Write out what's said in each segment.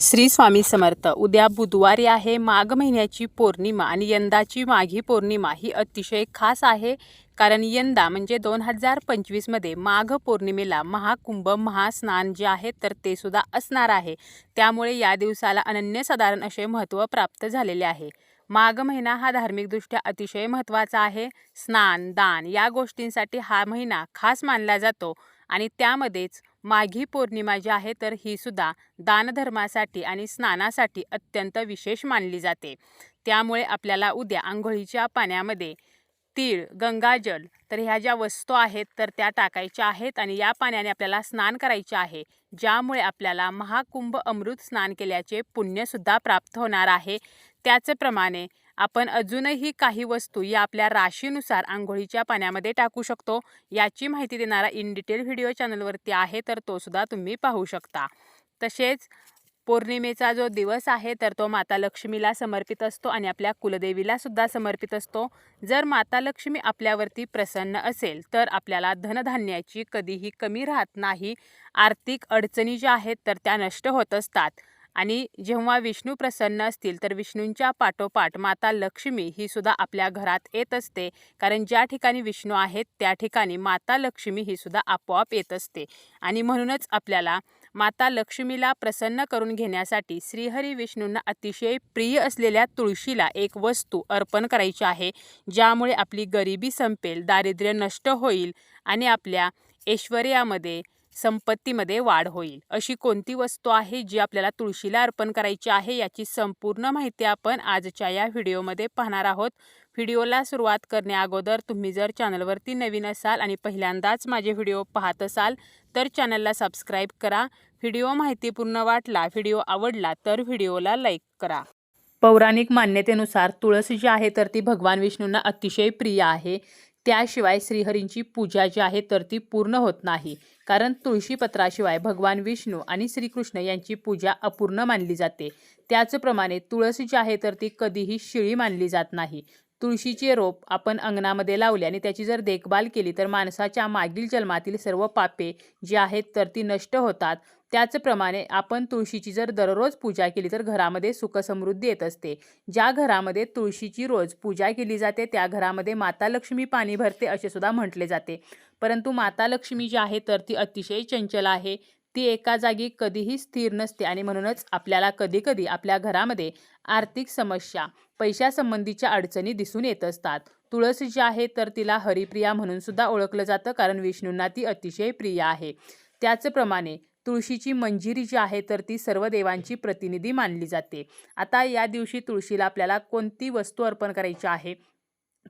श्री स्वामी समर्थ उद्या बुधवारी आहे माघ महिन्याची पौर्णिमा आणि यंदाची माघी पौर्णिमा ही अतिशय खास आहे कारण यंदा म्हणजे दोन हजार पंचवीसमध्ये माघ पौर्णिमेला महाकुंभ महास्नान जे आहे तर ते सुद्धा असणार आहे. त्यामुळे या दिवसाला अनन्यसाधारण असे महत्त्व प्राप्त झालेले आहे. माघ महिना हा धार्मिकदृष्ट्या अतिशय महत्त्वाचा आहे. स्नान दान या गोष्टींसाठी हा महिना खास मानला जातो आणि त्यामध्येच माघी पौर्णिमा जी आहे तर ही सुद्धा दानधर्मासाठी आणि स्नानासाठी अत्यंत विशेष मानली जाते. त्यामुळे आपल्याला उद्या आंघोळीच्या पाण्यामध्ये तीळ गंगाजल तर ह्या ज्या वस्तू आहेत तर त्या टाकायच्या आहेत आणि या पाण्याने आपल्याला स्नान करायचे आहे. ज्यामुळे आपल्याला महाकुंभ अमृत स्नान केल्याचे पुण्यसुद्धा प्राप्त होणार आहे. त्याचप्रमाणे आपण अजूनही काही वस्तू या आपल्या राशीनुसार आंघोळीच्या पाण्यामध्ये टाकू शकतो. याची माहिती देणारा इन डिटेल व्हिडिओ चॅनलवरती आहे तर तो सुद्धा तुम्ही पाहू शकता. तसेच पौर्णिमेचा जो दिवस आहे तर तो माता लक्ष्मीला समर्पित असतो आणि आपल्या कुलदेवीला सुद्धा समर्पित असतो. जर माता लक्ष्मी आपल्यावरती प्रसन्न असेल तर आपल्याला धनधान्याची कधीही कमी राहत नाही. आर्थिक अडचणी ज्या आहेत तर त्या नष्ट होत असतात. आणि जेव्हा विष्णू प्रसन्न असतील तर विष्णूंच्या पाठोपाठ माता लक्ष्मी ही सुद्धा आपल्या घरात येत असते. कारण ज्या ठिकाणी विष्णू आहेत त्या ठिकाणी माता लक्ष्मी ही सुद्धा आपोआप येत असते. आणि म्हणूनच आपल्याला माता लक्ष्मीला प्रसन्न करून घेण्यासाठी श्रीहरी विष्णूंना अतिशय प्रिय असलेल्या तुळशीला एक वस्तू अर्पण करायची आहे ज्यामुळे आपली गरिबी संपेल दारिद्र्य नष्ट होईल आणि आपल्या ऐश्वर्यामध्ये संपत्तीमध्ये वाढ होईल. अशी कोणती वस्तू आहे जी आपल्याला तुळशीला अर्पण करायची आहे याची संपूर्ण माहिती आपण आजच्या या व्हिडिओमध्ये पाहणार आहोत. व्हिडिओला सुरुवात करण्याअगोदर तुम्ही जर चॅनलवरती नवीन असाल आणि पहिल्यांदाच माझे व्हिडिओ पाहत असाल तर चॅनलला सबस्क्राईब करा. व्हिडिओ माहितीपूर्ण वाटला व्हिडिओ आवडला तर व्हिडिओला लाईक करा. पौराणिक मान्यतेनुसार तुळस जी आहे तर ती भगवान विष्णूंना अतिशय प्रिय आहे. त्याशिवाय श्रीहरींची पूजा जी आहे तर ती पूर्ण होत नाही. कारण तुळशीपत्राशिवाय भगवान विष्णू आणि श्रीकृष्ण यांची पूजा अपूर्ण मानली जाते. त्याचप्रमाणे तुळस जी आहे तर ती कधीही शिळी मानली जात नाही. तुळशीचे रोप आपण अंगणामध्ये लावले आणि त्याची जर देखभाल केली तर माणसाच्या मागील जन्मातील सर्व पापे जी आहेत तर ती नष्ट होतात. त्याचप्रमाणे आपण तुळशीची जर दररोज पूजा केली तर घरामध्ये सुखसमृद्धी येत असते. ज्या घरामध्ये तुळशीची रोज पूजा केली जाते त्या घरामध्ये माता लक्ष्मी पाणी भरते असे सुद्धा म्हटले जाते. परंतु माता लक्ष्मी जी आहे तर ती अतिशय चंचल आहे. ती एका जागी कधीही स्थिर नसते आणि म्हणूनच आपल्याला कधीकधी आपल्या घरामध्ये आर्थिक समस्या पैशासंबंधीच्या अडचणी दिसून येत असतात. तुळस जी आहे तर तिला हरिप्रिया म्हणून सुद्धा ओळखलं जातं कारण विष्णूंना ती अतिशय प्रिय आहे. त्याचप्रमाणे तुळशीची मंजिरी जी आहे तर ती सर्व देवांची प्रतिनिधी मानली जाते. आता या दिवशी तुळशीला आपल्याला कोणती वस्तू अर्पण करायची आहे?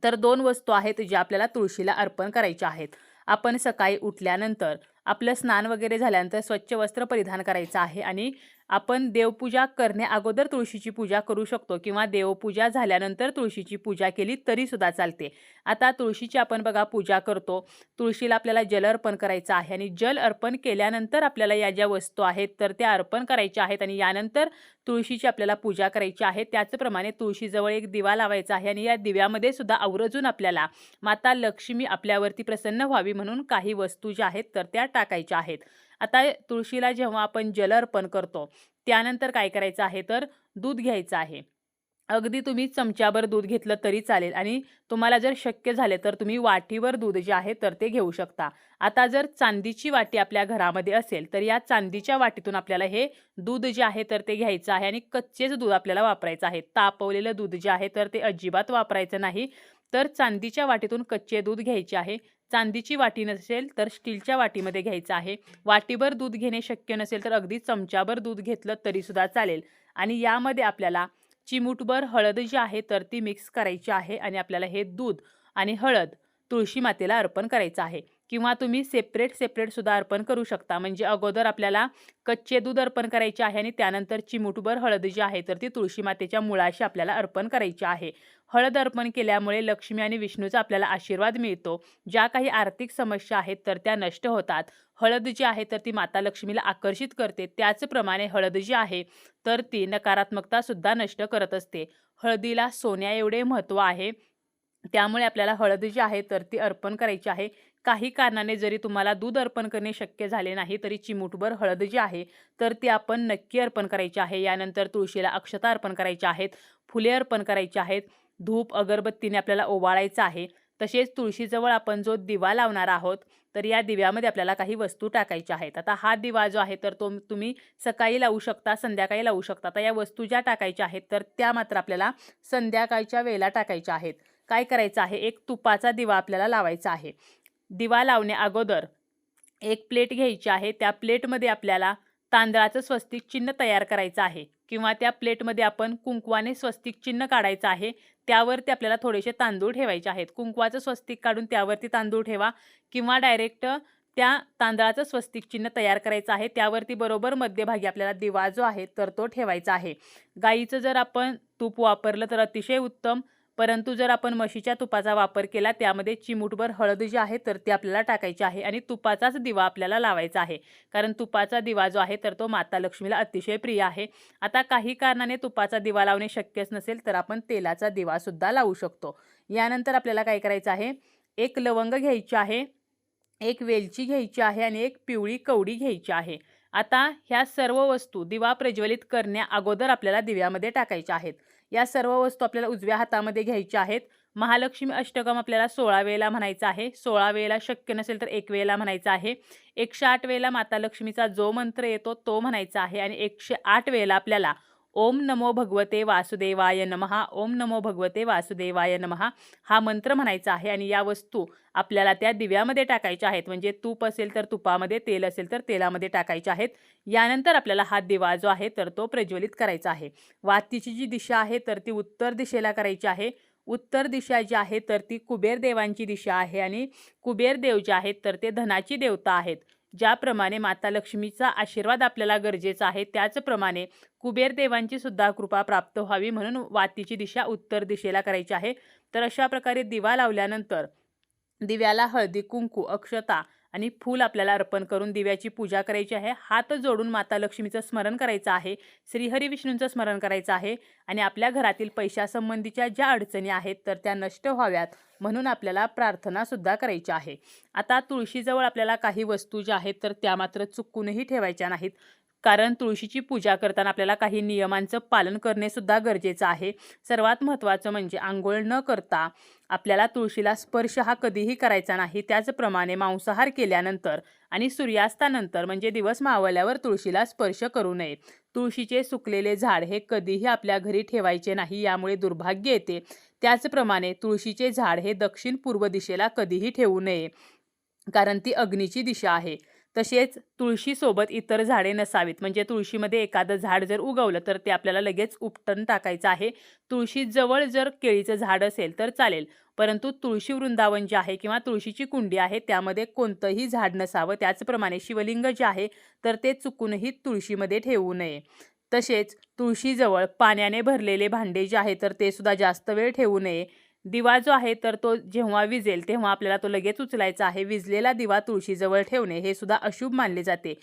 तर दोन वस्तू आहेत ज्या आपल्याला तुळशीला अर्पण करायच्या आहेत. आपण सकाळी उठल्यानंतर आपलं स्नान वगैरे झाल्यानंतर स्वच्छ वस्त्र परिधान करायचं आहे आणि आपण देवपूजा करणे अगोदर तुळशीची पूजा करू शकतो किंवा देवपूजा झाल्यानंतर तुळशीची पूजा केली तरीसुद्धा चालते. आता तुळशीची आपण बघा पूजा करतो. तुळशीला आपल्याला जल अर्पण करायचं आहे आणि जल अर्पण केल्यानंतर आपल्याला या ज्या वस्तू आहेत तर त्या अर्पण करायच्या आहेत आणि यानंतर तुळशीची आपल्याला पूजा करायची आहे. त्याचप्रमाणे तुळशीजवळ एक दिवा लावायचा आहे आणि या दिव्यामध्ये सुद्धा आवरजून आपल्याला माता लक्ष्मी आपल्यावरती प्रसन्न व्हावी म्हणून काही वस्तू ज्या आहेत तर त्या टाकायच्या आहेत. आता तुळशीला जेव्हा आपण जल अर्पण करतो त्यानंतर काय करायचं आहे तर दूध घ्यायचं आहे. अगदी तुम्ही चमच्याभर दूध घेतलं तरी चालेल आणि तुम्हाला जर शक्य झाले तर तुम्ही वाटीवर दूध जे आहे तर ते घेऊ शकता. आता जर चांदीची वाटी आपल्या घरामध्ये असेल तर या चांदीच्या वाटीतून आपल्याला हे दूध जे आहे तर ते घ्यायचं आहे आणि कच्चेच दूध आपल्याला वापरायचं आहे. तापवलेलं दूध जे आहे तर ते अजिबात वापरायचं नाही. तर चांदीच्या वाटीतून कच्चे दूध घ्यायचे आहे. चांदीची वाटी नसेल तर स्टीलच्या वाटीमध्ये घ्यायचं आहे. वाटीभर दूध घेणे शक्य नसेल तर अगदी चमच्याभर दूध घेतलं तरीसुद्धा चालेल. आणि यामध्ये आपल्याला चिमूटभर हळद जी आहे तर ती मिक्स करायची आहे आणि आपल्याला हे दूध आणि हळद तुळशी मातेला अर्पण करायचं आहे. किंवा तुम्ही सेपरेट सेपरेट सुद्धा अर्पण करू शकता. म्हणजे अगोदर आपल्याला कच्चे दूध अर्पण करायचे आहे आणि त्यानंतर चिमूटभर हळद जी आहे तर ती तुळशी मातेच्या मुळाशी आपल्याला अर्पण करायची आहे. हळद अर्पण केल्यामुळे लक्ष्मी आणि विष्णूचा आपल्याला आशीर्वाद मिळतो. ज्या काही आर्थिक समस्या आहेत तर त्या नष्ट होतात. हळद जी आहे तर ती माता लक्ष्मीला आकर्षित करते. त्याचप्रमाणे हळद जी आहे तर ती नकारात्मकता सुद्धा नष्ट करत असते. हळदीला सोन्या एवढे महत्त्व आहे त्यामुळे आपल्याला हळद जी आहे तर ती अर्पण करायची आहे. काही कारणाने जरी तुम्हाला दूध अर्पण करणे शक्य झाले नाही तरी चिमूटभर हळद जी आहे तर ती आपण नक्की अर्पण करायची आहे. यानंतर तुळशीला अक्षता अर्पण करायच्या आहेत फुले अर्पण करायची आहेत धूप अगरबत्तीने आपल्याला ओवाळायचं आहे. तसेच तुळशीजवळ आपण जो दिवा लावणार आहोत तर या दिव्यामध्ये आपल्याला काही वस्तू टाकायच्या आहेत. आता हा दिवा जो आहे तर तो तुम्ही सकाळी लावू शकता संध्याकाळी लावू शकता. आता या वस्तू ज्या टाकायच्या आहेत तर त्या मात्र आपल्याला संध्याकाळच्या वेळेला टाकायच्या आहेत. काय करायचं आहे? एक तुपाचा दिवा आपल्याला लावायचा आहे. दिवा लावण्या अगोदर एक प्लेट घ्यायची आहे. त्या प्लेटमध्ये आपल्याला तांदळाचं स्वस्तिक चिन्ह तयार करायचं आहे किंवा त्या प्लेटमध्ये आपण कुंकवाने स्वस्तिक चिन्ह काढायचं आहे. त्यावरती आपल्याला थोडेसे तांदूळ ठेवायचे आहेत. कुंकवाचं स्वस्तिक काढून त्यावरती तांदूळ ठेवा किंवा डायरेक्ट त्या तांदळाचं स्वस्तिक चिन्ह तयार करायचं आहे. त्यावरती बरोबर मध्यभागी आपल्याला दिवा जो आहे तर तो ठेवायचा आहे. गाईचं जर आपण तूप वापरलं तर अतिशय उत्तम परंतु जर आपण म्हशीच्या तुपाचा वापर केला त्यामध्ये चिमूटभर हळद जी आहे तर ती आपल्याला टाकायची आहे आणि तुपाचाच दिवा आपल्याला लावायचा आहे. कारण तुपाचा दिवा जो आहे तर तो माता लक्ष्मीला अतिशय प्रिय आहे. आता काही कारणाने तुपाचा दिवा लावणे शक्यच नसेल तर आपण तेलाचा दिवासुद्धा लावू शकतो. यानंतर आपल्याला काय करायचं आहे? एक लवंग घ्यायची आहे एक वेलची घ्यायची आहे आणि एक पिवळी कवडी घ्यायची आहे. आता ह्या सर्व वस्तू दिवा प्रज्वलित करण्या अगोदर आपल्याला दिव्यामध्ये टाकायच्या आहेत. या सर्व वस्तू आपल्याला उजव्या हातामध्ये घ्यायच्या आहेत. महालक्ष्मी अष्टकम आपल्याला सोळा वेळेला म्हणायचं आहे. सोळा वेळेला शक्य नसेल तर एक वेळेला म्हणायचं आहे. एकशे आठ वेळेला माता लक्ष्मीचा जो मंत्र येतो तो म्हणायचा आहे आणि एकशे आठ वेळेला आपल्याला ओम नमो भगवते वासुदेवाय नमहा ओम नमो भगवते वासुदेवाय नमहा हा मंत्र म्हणायचा आहे आणि या वस्तू आपल्याला त्या दिव्यामध्ये टाकायच्या आहेत. म्हणजे तूप असेल तर तुपामध्ये तेल असेल तर तेलामध्ये टाकायच्या आहेत. यानंतर आपल्याला हा दिवा जो आहे तर तो प्रज्वलित करायचा आहे. वातीची जी दिशा आहे तर ती उत्तर दिशेला करायची आहे. उत्तर दिशा जी आहे तर ती कुबेर देवांची दिशा आहे आणि कुबेर देव जे आहेत तर ते धनाची देवता आहेत. ज्याप्रमाणे माता लक्ष्मीचा आशीर्वाद आपल्याला गरजेचा आहे त्याचप्रमाणे कुबेर देवांची सुद्धा कृपा प्राप्त व्हावी म्हणून वातीची दिशा उत्तर दिशेला करायची आहे. तर अशा प्रकारे दिवा लावल्यानंतर दिव्याला हळदी कुंकू अक्षता आणि फूल आपल्याला अर्पण करून दिव्याची पूजा करायची आहे. हात जोडून माता लक्ष्मीचं स्मरण करायचं आहे. श्रीहरी विष्णूंचं स्मरण करायचं आहे. आणि आपल्या घरातील पैशासंबंधीच्या ज्या अडचणी आहेत तर त्या नष्ट व्हाव्यात म्हणून आपल्याला प्रार्थनासुद्धा करायची आहे. आता तुळशीजवळ आपल्याला काही वस्तू ज्या आहेत तर त्या मात्र चुकूनही ठेवायच्या नाहीत. कारण तुळशीची पूजा करताना आपल्याला काही नियमांचं पालन करणे सुद्धा गरजेचं आहे. सर्वात महत्त्वाचं म्हणजे आंघोळ न करता आपल्याला तुळशीला स्पर्श हा कधीही करायचा नाही. त्याचप्रमाणे मांसाहार केल्यानंतर आणि सूर्यास्तानंतर म्हणजे दिवस मावळल्यावर तुळशीला स्पर्श करू नये. तुळशीचे सुकलेले झाड हे कधीही आपल्या घरी ठेवायचे नाही यामुळे दुर्भाग्य येते. त्याचप्रमाणे तुळशीचे झाड हे दक्षिण पूर्व दिशेला कधीही ठेवू नये कारण ती अग्नीची दिशा आहे. तसेच तुळशीसोबत इतर झाडे नसावीत. म्हणजे तुळशीमध्ये एखादं झाड जर उगवलं तर ते आपल्याला लगेच उपटन टाकायचं आहे. तुळशीजवळ जर केळीचं झाड असेल तर चालेल. परंतु तुळशी वृंदावन जे आहे किंवा तुळशीची कुंडी आहे त्यामध्ये कोणतंही झाड नसावं. त्याचप्रमाणे शिवलिंग जे आहे तर ते चुकूनही तुळशीमध्ये ठेवू नये. तसेच तुळशीजवळ पाण्याने भरलेले भांडे जे आहे तर ते सुद्धा जास्त वेळ ठेवू नये. दिवा जो आहे तर तो जेव्हा विजेल तेव्हा आपल्याला तो लगेच उचलायचा आहे. विजलेला दिवा तुळशीजवळ ठेवणे हे सुद्धा अशुभ मानले जाते.